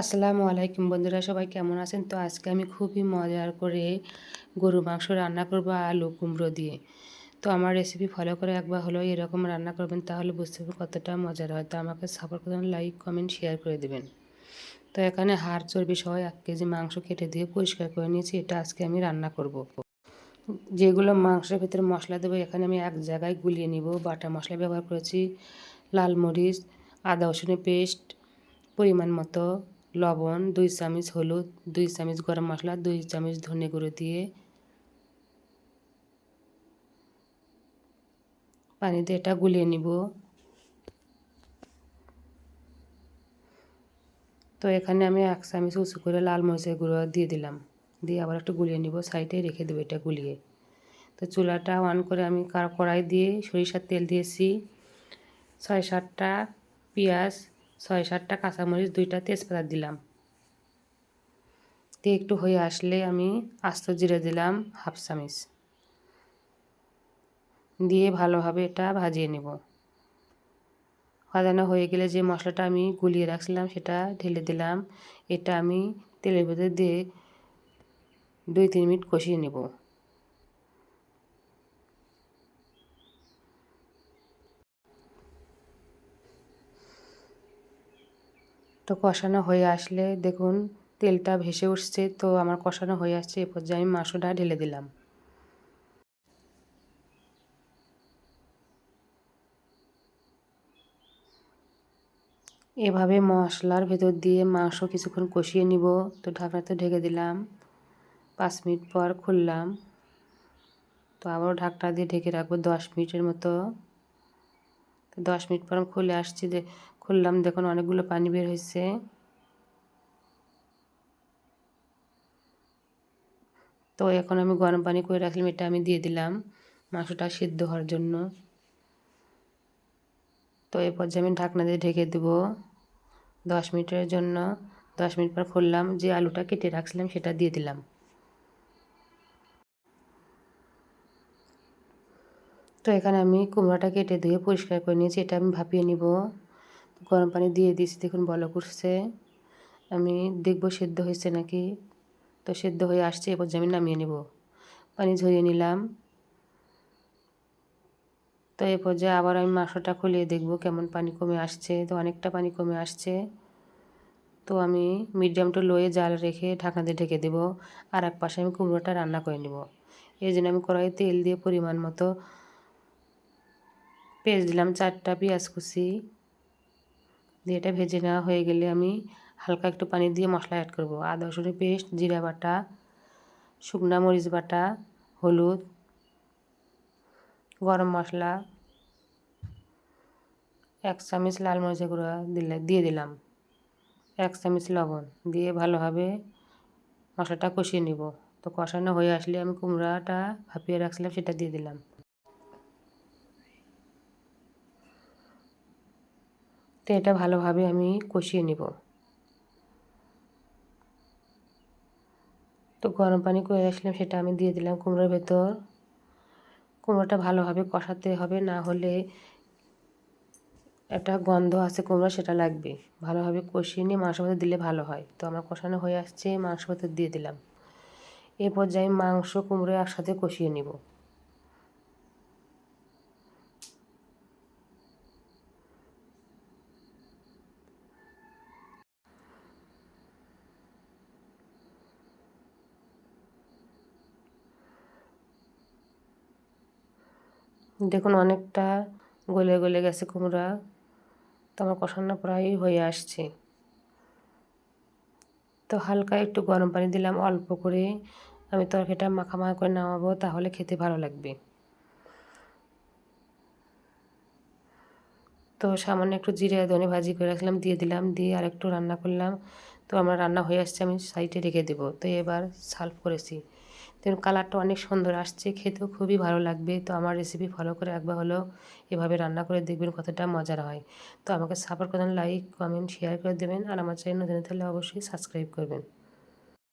আসসালামু আলাইকুম বন্ধুরা, সবাই কেমন আছেন? তো আজকে আমি খুবই মজার করে গরু মাংস রান্না করব আলু কুমড়ো দিয়ে। তো আমার রেসিপি ফলো করে একবার হলো এরকম রান্না করবেন, তাহলে বুঝতে পারবেন কতটা মজার হয়। তো আমাকে সাপোর্ট করবেন লাইক কমেন্ট শেয়ার করে দেবেন। তো এখানে হাড় চর্বি সহ এক কেজি মাংস কেটে দিয়ে পরিষ্কার করে নিয়েছি, এটা আজকে আমি রান্না করব। যেগুলো মাংসের ভিতরে মশলা দেবো, এখানে আমি এক জায়গায় গুলিয়ে নিব। বাটা মশলা ব্যবহার করেছি, লাল মরিচ, আদা রসুনের পেস্ট, পরিমাণ মতো লবণ, দুই চামচ হলুদ, দুই চামচ গরম মশলা, দুই চামচ ধনে গুঁড়ো দিয়ে পানি দিয়ে এটা গুলিয়ে নিব। তো এখানে আমি এক চামচ উঁচু করে লাল মরিচের গুঁড়ো দিয়ে দিলাম। দিয়ে আবার একটু গুলিয়ে নিব, সাইডে রেখে দেবো এটা গুলিয়ে। তো চুলাটা অন করে আমি কড়াই দিয়ে সরিষার তেল দিয়েছি। ছয় সাতটা পেঁয়াজ ছয় সাতটা কাঁচামরিচ, দুইটা তেজপাতা দিলাম। দিয়ে একটু হয়ে আসলে আমি আস্ত জিরে দিলাম হাফ চামিচ। দিয়ে ভালোভাবে এটা ভাজিয়ে নেব। ভাজানো হয়ে গেলে যে মশলাটা আমি গুলিয়ে রাখছিলাম সেটা ঢেলে দিলাম। এটা আমি তেলের ভেতর দিয়ে দুই তিন মিনিট কষিয়ে নেব। তো কষানো হয়ে আসলে দেখুন, তেলটা ভেসে উঠছে, তো আমার কষানো হয়ে আসছে, এ পর্যায়ে আমি মাংসটা ঢেলে দিলাম। এভাবে মশলার ভেতর দিয়ে মাংস কিছুক্ষণ কষিয়ে নিব, তো ঢাকনাতে ঢেকে দিলাম, পাঁচ মিনিট পর খুললাম। তো আবারও ঢাকটা দিয়ে ঢেকে রাখব দশ মিনিটের মতো। তো দশ মিনিট পর আমি খুলে আসছি যে খুললাম, দেখুন অনেকগুলো পানি বের হয়েছে তো এখন আমি গরম পানি করে রাখলাম, এটা আমি দিয়ে দিলাম মাংসটা সিদ্ধ হওয়ার জন্য। তো এ পর্যায়ে আমি ঢাকনা দিয়ে ঢেকে দেবো দশ মিনিটের জন্য। দশ মিনিট পর খুললাম, যে আলুটা কেটে রাখছিলাম সেটা দিয়ে দিলাম। তো এখানে আমি কুমড়োটা কেটে ধুয়ে পরিষ্কার করে নিয়েছি, এটা আমি ভাপিয়ে নিব। গরম পানি দিয়ে দিয়েছি, দেখুন বলো করছে আমি দেখব সেদ্ধ হয়েছে নাকি? তো সেদ্ধ হয়ে আসছে এবার আমি নামিয়ে নেব। পানি ঝরিয়ে নিলাম। তো এই পর্যায়ে আবার আমি মাংসটা খুলিয়ে দেখব কেমন পানি কমে আসছে। তো অনেকটা পানি কমে আসছে। তো আমি মিডিয়াম টু লোয়ে জাল রেখে ঢাকনা দিয়ে ঢেকে দেবো। আর এক পাশে আমি কুমড়োটা রান্না করে নেব। এই জন্য আমি কড়াই তেল দিয়ে পরিমাণ মতো পেঁয়াজ দিলাম চারটা পেঁয়াজ কুচি। দিয়ে এটা ভেজে নেওয়া হয়ে গেলে আমি হালকা একটু পানি দিয়ে মশলা অ্যাড করব। আদা, রসুনের পেস্ট, জিরা বাটা, শুকনা মরিচ বাটা, হলুদ, গরম মশলা, এক চামচ লাল মরিচের গুঁড়ো দিলে, দিয়ে দিলাম। এক চামচ লবণ দিয়ে ভালোভাবে মশলাটা কষিয়ে নিব। তো কষানো হয়ে আসলে আমি কুমড়াটা ভাপিয়ে রাখছিলাম, সেটা দিয়ে দিলাম। তো এটা ভালোভাবে আমি কষিয়ে নিব। তো গরম পানি করে আসলাম, সেটা আমি দিয়ে দিলাম কুমড়োর ভেতর। কুমড়োটা ভালোভাবে কষাতে হবে, না হলে একটা গন্ধ আছে কুমড়ো সেটা লাগবে। ভালোভাবে কষিয়ে নিয়ে মাংস ভেতর দিলে ভালো হয়। তো আমার কষানো হয়ে আসছে মাংস ভেতর দিয়ে দিলাম। এ পর্যায়ে মাংস, কুমড়ো একসাথে কষিয়ে নিব। দেখুন, অনেকটা গলে গলে গেছে কুমড়া। তো আমার কষানো প্রায় হয়ে আসছে। তো হালকা একটু গরম পানি দিলাম, অল্প করে। আমি তরকারিটা মাখা মাখা করে নামাবো, তাহলে খেতে ভালো লাগবে। তো সামান্য একটু জিরে ধনে ভাজি করে রাখলাম, দিয়ে দিলাম, দিয়ে আর একটু রান্না করলাম। তো আমার রান্না হয়ে আসছে, আমি সাইডে রেখে দেবো। তো এবার সার্ভ করেছি। দেখুন কালারটা অনেক সুন্দর আসছে, খেতেও খুবই ভালো লাগবে। তো আমার রেসিপি ফলো করে একবার হলেও এভাবে রান্না করে দেখবেন কতটা মজার হয়। তো আমাকে সাপোর্ট করেন লাইক কমেন্ট শেয়ার করে দেবেন। আর আমার চ্যানেল নতুন থাকলে অবশ্যই সাবস্ক্রাইব করবেন।